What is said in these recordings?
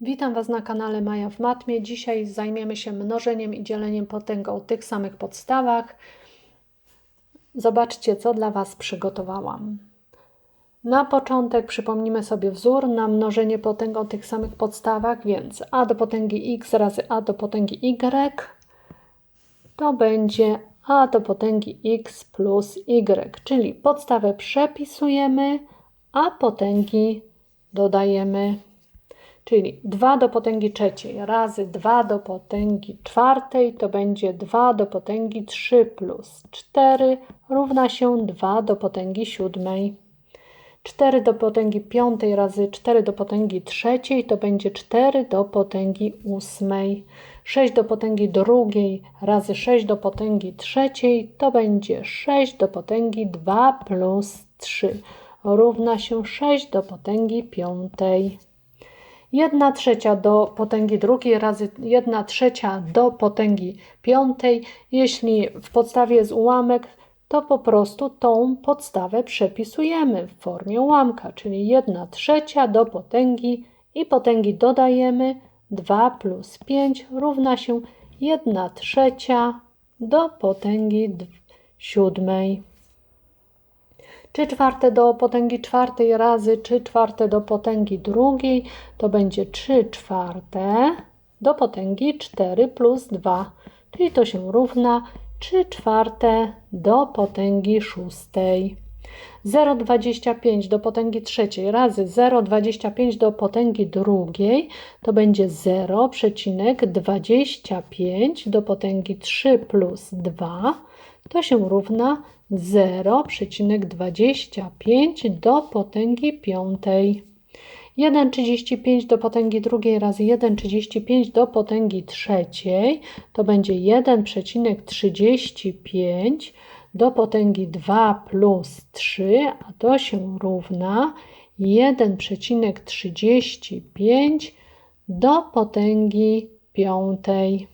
Witam Was na kanale Maja w Matmie. Dzisiaj zajmiemy się mnożeniem i dzieleniem potęgą o tych samych podstawach. Zobaczcie, co dla Was przygotowałam. Na początek przypomnimy sobie wzór na mnożenie potęgą o tych samych podstawach, więc a do potęgi x razy a do potęgi y to będzie a do potęgi x plus y, czyli podstawę przepisujemy, a potęgi dodajemy. Czyli 2 do potęgi trzeciej razy 2 do potęgi czwartej to będzie 2 do potęgi 3 plus 4 równa się 2 do potęgi siódmej. 4 do potęgi piątej razy 4 do potęgi trzeciej to będzie 4 do potęgi ósmej. 6 do potęgi drugiej razy 6 do potęgi trzeciej to będzie 6 do potęgi 2 plus 3 równa się 6 do potęgi piątej. 1 trzecia do potęgi drugiej razy 1 trzecia do potęgi piątej. Jeśli w podstawie jest ułamek, to po prostu tą podstawę przepisujemy w formie ułamka, czyli 1 trzecia do potęgi i potęgi dodajemy 2 plus 5 równa się 1 trzecia do potęgi siódmej. 3 czwarte do potęgi czwartej razy 3 czwarte do potęgi drugiej to będzie 3 czwarte do potęgi 4 plus 2, czyli to się równa 3 czwarte do potęgi szóstej. 0,25 do potęgi trzeciej razy 0,25 do potęgi drugiej to będzie 0,25 do potęgi 3 plus 2 to się równa 0,25 do potęgi piątej. 1,35 do potęgi drugiej razy 1,35 do potęgi trzeciej to będzie 1,35 do potęgi 2 plus 3, a to się równa 1,35 do potęgi piątej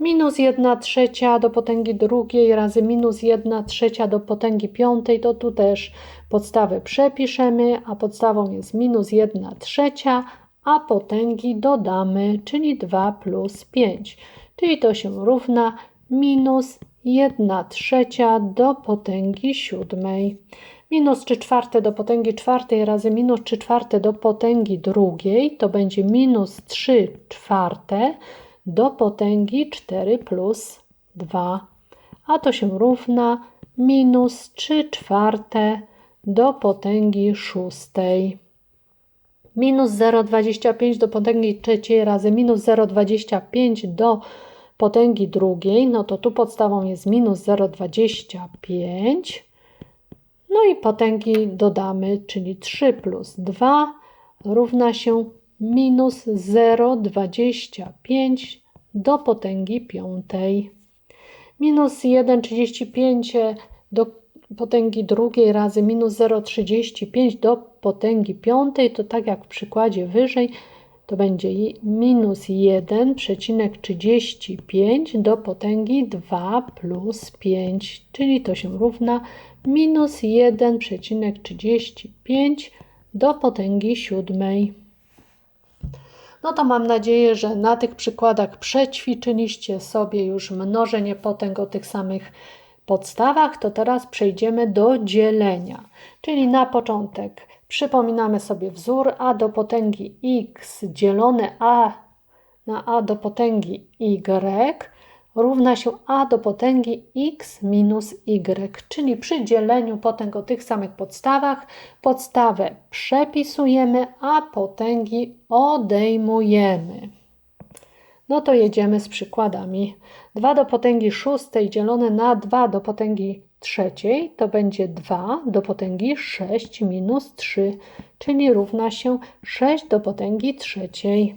minus 1 trzecia do potęgi drugiej razy minus 1 trzecia do potęgi piątej, to tu też podstawę przepiszemy, a podstawą jest minus 1 trzecia, a potęgi dodamy, czyli 2 plus 5, czyli to się równa minus 1 trzecia do potęgi siódmej. Minus 3 czwarte do potęgi czwartej razy minus 3 czwarte do potęgi drugiej to będzie minus 3 czwarte do potęgi 4 plus 2, a to się równa minus 3 czwarte do potęgi szóstej. Minus 0,25 do potęgi trzeciej razy minus 0,25 do potęgi drugiej, no to tu podstawą jest minus 0,25. No i potęgi dodamy, czyli 3 plus 2 równa się minus 0,25 do potęgi piątej. Minus 1,35 do potęgi drugiej razy minus 0,35 do potęgi piątej, to tak jak w przykładzie wyżej, to będzie minus 1,35 do potęgi 2 plus 5, czyli to się równa minus 1,35 do potęgi siódmej. No to mam nadzieję, że na tych przykładach przećwiczyliście sobie już mnożenie potęg o tych samych podstawach. To teraz przejdziemy do dzielenia. Czyli na początek przypominamy sobie wzór a do potęgi x dzielone a na a do potęgi y równa się a do potęgi x minus y, czyli przy dzieleniu potęg o tych samych podstawach podstawę przepisujemy, a potęgi odejmujemy. No to jedziemy z przykładami. 2 do potęgi szóstej dzielone na 2 do potęgi trzeciej to będzie 2 do potęgi 6 minus 3, czyli równa się 6 do potęgi trzeciej.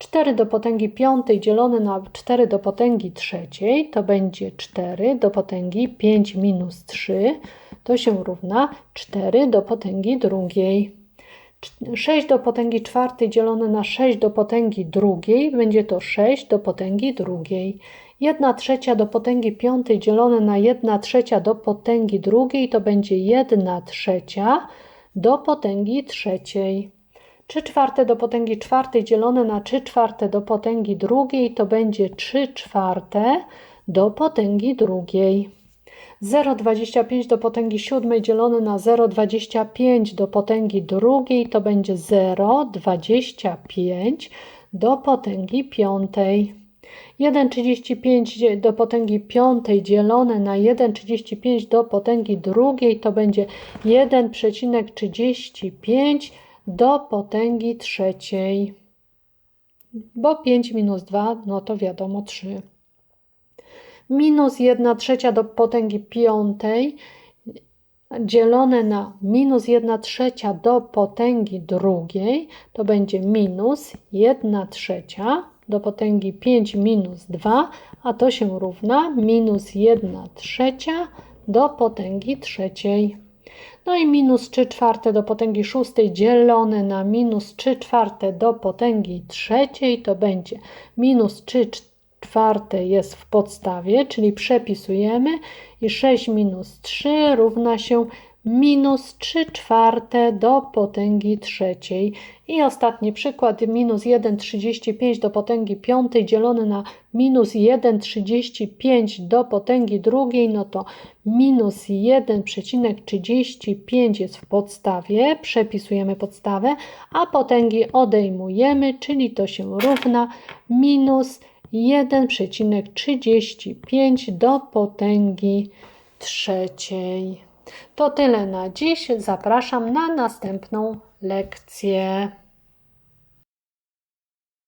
4 do potęgi piątej dzielone na 4 do potęgi trzeciej to będzie 4 do potęgi 5 minus 3 to się równa 4 do potęgi drugiej. 6 do potęgi czwartej dzielone na 6 do potęgi drugiej będzie to 6 do potęgi drugiej. 1 trzecia do potęgi piątej dzielone na 1 trzecia do potęgi drugiej to będzie 1 trzecia do potęgi trzeciej. 3 czwarte do potęgi czwartej dzielone na 3 czwarte do potęgi drugiej to będzie 3 czwarte do potęgi drugiej. 0,25 do potęgi siódmej dzielone na 0,25 do potęgi drugiej to będzie 0,25 do potęgi piątej. 1,35 do potęgi piątej dzielone na 1,35 do potęgi drugiej to będzie 1,35 do potęgi trzeciej. Bo 5 minus 2, no to wiadomo 3 minus 1 trzecia do potęgi piątej dzielone na minus 1 trzecia do potęgi drugiej, to będzie minus 1 trzecia do potęgi 5 minus 2, a to się równa minus 1 trzecia do potęgi trzeciej. No i minus 3 czwarte do potęgi szóstej dzielone na minus 3 czwarte do potęgi trzeciej to będzie minus 3 czwarte jest w podstawie, czyli przepisujemy i 6 minus 3 równa się minus 3 czwarte do potęgi trzeciej. I ostatni przykład, minus 1,35 do potęgi piątej dzielone na minus 1,35 do potęgi drugiej, no to minus 1,35 jest w podstawie, przepisujemy podstawę, a potęgi odejmujemy, czyli to się równa minus 1,35 do potęgi trzeciej. To tyle na dziś. Zapraszam na następną lekcję.